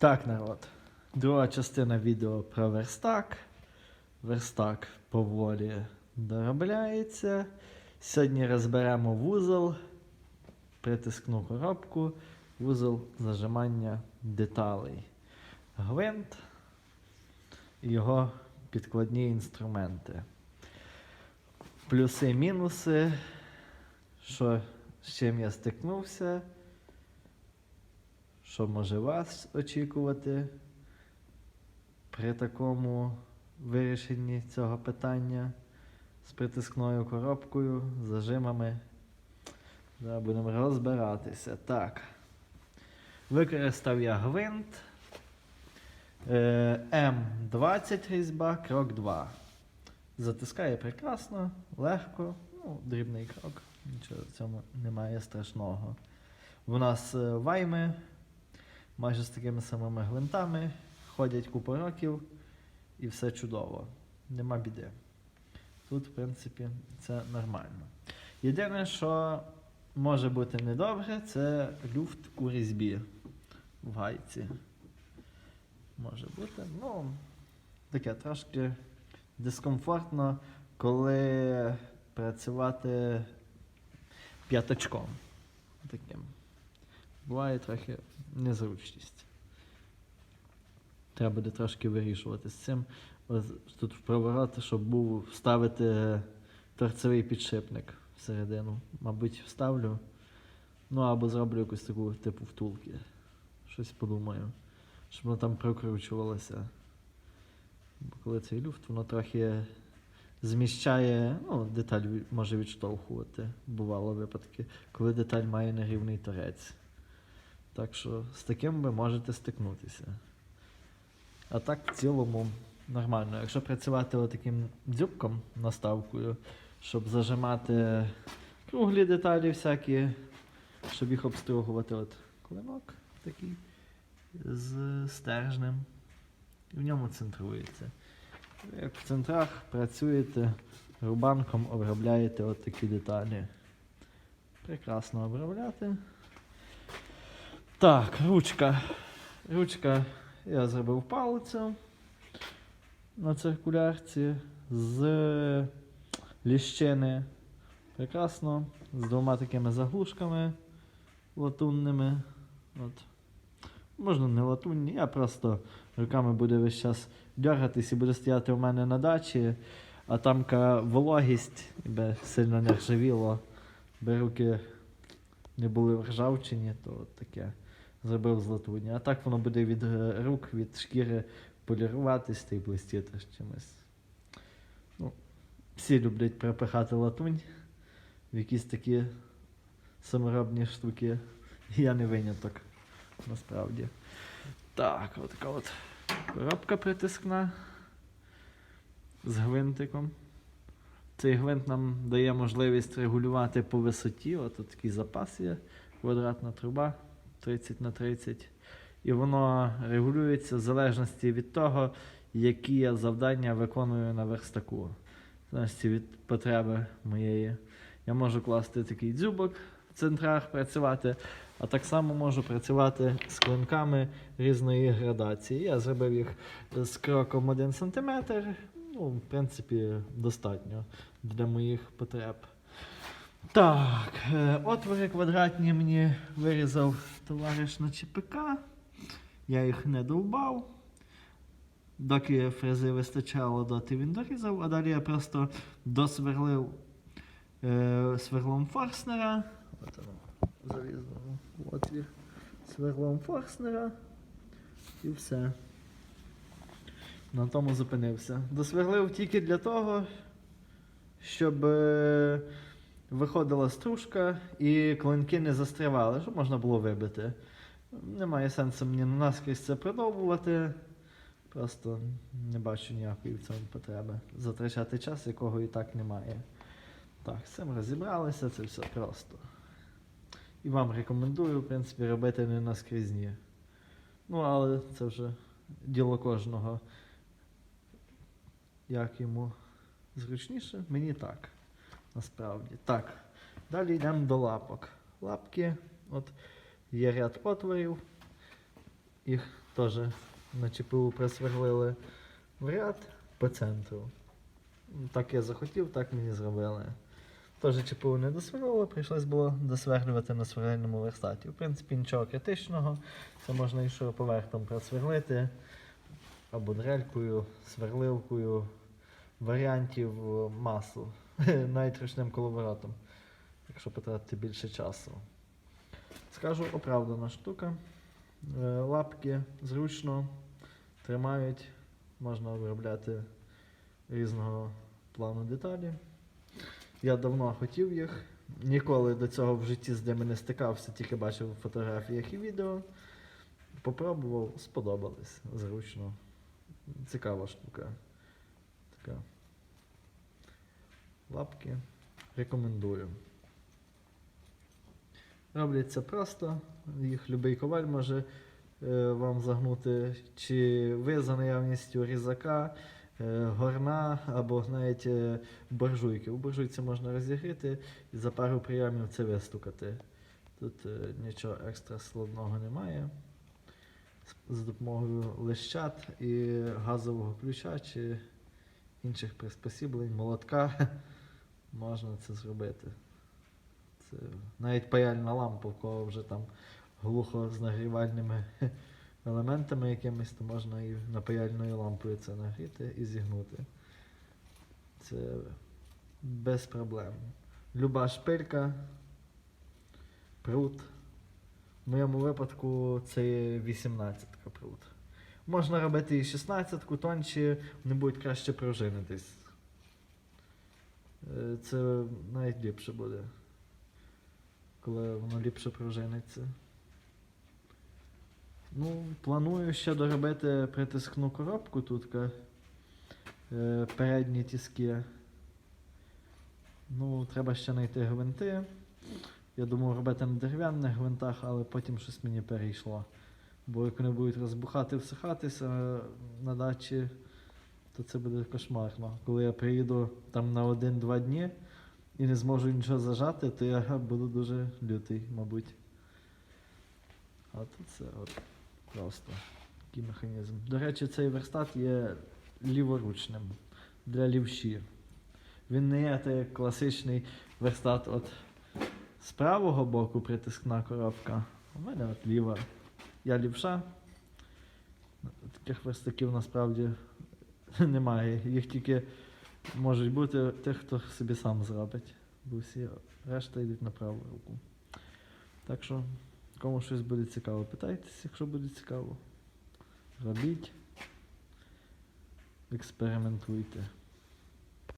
Так, народ. Друга частина відео про верстак. Верстак поволі доробляється. Сьогодні розберемо вузол, притискну коробку, вузол зажимання деталей. Гвинт і його підкладні інструменти. Плюси, мінуси, що з чим я стикнувся, що може вас очікувати при такому вирішенні цього питання з притискною коробкою, зажимами. Зараз будемо розбиратися. Так. Використав я гвинт е, М20 різьба, крок 2. Затискає прекрасно, легко, ну, дрібний крок, нічого в цьому немає страшного. У нас е, вайми майже з такими самими гвинтами, ходять купу років і все чудово. Нема біди. Тут, в принципі, це нормально. Єдине, що може бути недобре, це люфт у різьбі в гайці. Може бути. Ну, таке трошки дискомфортно, коли працювати п'ятачком. Таким. Буває трохи незручність. Треба буде трошки вирішувати з цим. Ось тут в щоб був вставити торцевий підшипник всередину. Мабуть, вставлю. Ну або зроблю якусь таку типу втулки. Щось подумаю. Щоб воно там прокручувалося. Бо коли цей люфт, воно трохи зміщає, ну, деталь може відштовхувати. Бувало випадки, коли деталь має нерівний торець. Так що з таким ви можете стикнутися. А так в цілому нормально. Якщо працювати таким дзюбком наставкою, щоб зажимати круглі деталі всякі, щоб їх обстругувати. От клинок такий з стержнем. І в ньому центрується. Як в центрах працюєте рубанком, обробляєте от такі деталі. Прекрасно обробляти. Так, ручка. Ручка я зробив палицю на циркулярці з ліщини. Прекрасно. З двома такими заглушками латунними. От. Можна не латунні, я просто руками буду весь час дергатись і буде стояти у мене на дачі, а там вологість, би сильно не ржавіло, би руки не були в ржавчині, то от таке зробив з латуні. А так воно буде від е, рук, від шкіри поліруватись та й блистіти з чимось. Ну, всі люблять пропихати латунь в якісь такі саморобні штуки. Я не виняток, насправді. Так, от така от коробка притискна з гвинтиком. Цей гвинт нам дає можливість регулювати по висоті. От тут такий запас є, квадратна труба 30 на 30. І воно регулюється в залежності від того, які я завдання виконую на верстаку. В залежності від потреби моєї. Я можу класти такий дзюбок в центрах працювати, а так само можу працювати з клинками різної градації. Я зробив їх з кроком 1 см. Ну, в принципі, достатньо для моїх потреб. Так, е, отвори квадратні мені вирізав товариш на ЧПК. Я їх не довбав. Доки фрези вистачало, доти він дорізав, а далі я просто досверлив е, сверлом Форснера. От воно залізло в отвір. Сверлом Форснера. І все. На тому зупинився. Досверлив тільки для того, щоб е, виходила стружка і клинки не застрявали, щоб можна було вибити. Немає сенсу мені наскрізь це продовжувати. Просто не бачу ніякої в цьому потреби. Затрачати час, якого і так немає. Так, з цим розібралися, це все просто. І вам рекомендую, в принципі, робити не наскрізні. Ну, але це вже діло кожного. Як йому зручніше, мені так. Насправді. Так. Далі йдемо до лапок. Лапки, от є ряд отворів. Їх теж на ЧПУ просверлили в ряд по центру. Так я захотів, так мені зробили. Теж ЧПУ не досверлили, прийшлось було досверлювати на сверлильному верстаті. В принципі, нічого критичного. Це можна і шуруповертом просверлити, або дрелькою, сверливкою. Варіантів е, масу, навіть коловоротом, якщо потратити більше часу. Скажу, оправдана штука. Е, Лапки зручно тримають, можна виробляти різного плану деталі. Я давно хотів їх. Ніколи до цього в житті з ними не стикався, тільки бачив в фотографіях і відео. Попробував, сподобались. Зручно. Цікава штука. Лапки. Рекомендую. Робляться просто. Їх будь-який коваль може е, вам загнути. Чи ви за наявністю різака, е, горна або навіть е, буржуйки. У буржуйці можна розігріти і за пару прийомів це вистукати. Тут нічого екстра складного немає. З- З допомогою лищат і газового ключа чи інших приспосіблень, молотка можна це зробити. Це навіть паяльна лампа, в кого вже там глухо з нагрівальними елементами якимись, то можна і на паяльною лампою це нагріти і зігнути. Це без проблем. Люба шпилька, прут. В моєму випадку це є 18 прут. Можна робити і 16-ку, тонші, вони будуть краще пружинитись. Е, Це навіть ліпше буде, коли воно ліпше пружиниться. Ну, планую ще доробити притискну коробку тут. Е, передні тіски. Ну, треба ще знайти гвинти. Я думав робити на дерев'яних гвинтах, але потім щось мені перейшло. Бо як вони будуть розбухати, всихатися на дачі, то це буде кошмарно. Коли я приїду там на один-два дні і не зможу нічого зажати, то я буду дуже лютий, мабуть. А тут це от просто такий механізм. До речі, цей верстат є ліворучним для лівші. Він не є так класичний верстат от з правого боку притискна коробка. У мене от ліва. Я лівша. Таких верстаків насправді немає. Їх тільки можуть бути тих, хто собі сам зробить. Бо всі решта йдуть на праву руку. Так що, кому щось буде цікаво, питайтесь, якщо буде цікаво. Робіть. Експериментуйте.